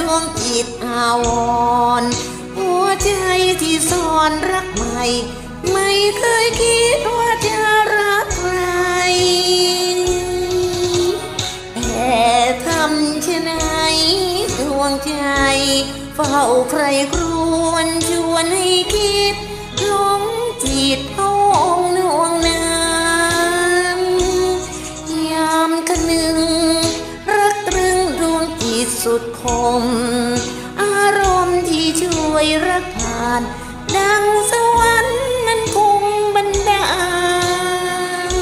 ดวงจิตอาวร หัวใจที่ซ่อนรักใหม่ ไม่เคยคิดว่าจะรักใคร แต่ทำเช่นไหนดวงใจ เฝ้าใครครวนชวนให้คิดหลงจิต สุดคม อารมณ์ที่ช่วยรักผ่าน ดังสวรรค์นั้นคงบันดาล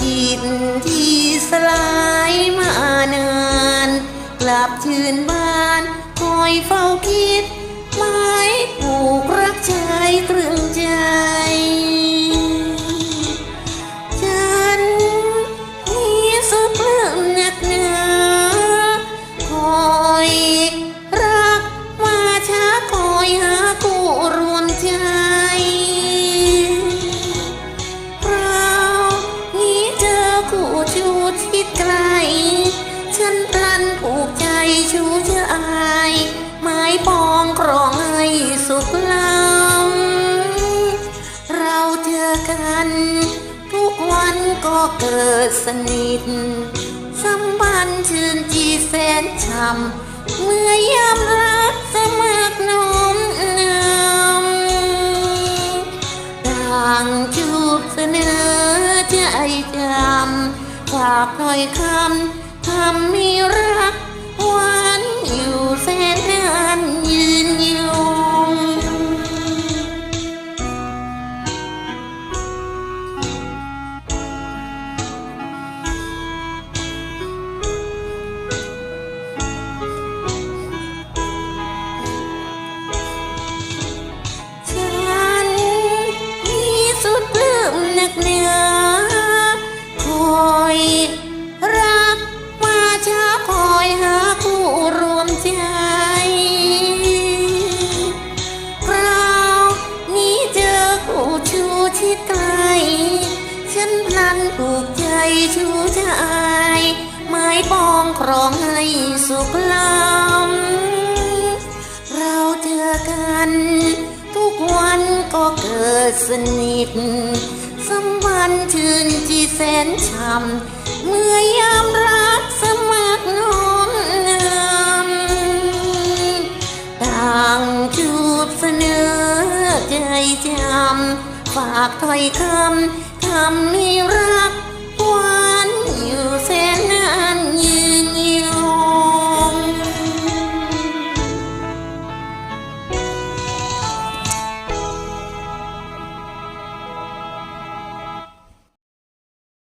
จิตที่สลายมานาน กลับชื่นบาน คอยเฝ้าคิดหมาย เกิดสนิทสัมพันธ์ชื่นจีแสนช่ำเมื่อยามรักสมัครน้อมนำต่างจูบเสนอใจจำฝากถ้อยคำทำมีรักหวาน นพลันผูกใจชูชายไม้ปองครองให้สุขลำเราเจอกัน ทุกวันก็เกิดสนิทสัมพันธ์ชื่นจีแสนช่ำเมื่อยามรักสมัครน้อมนำต่างจูบเสนอใจจำฝากถ้อยคำ ทำให้รัก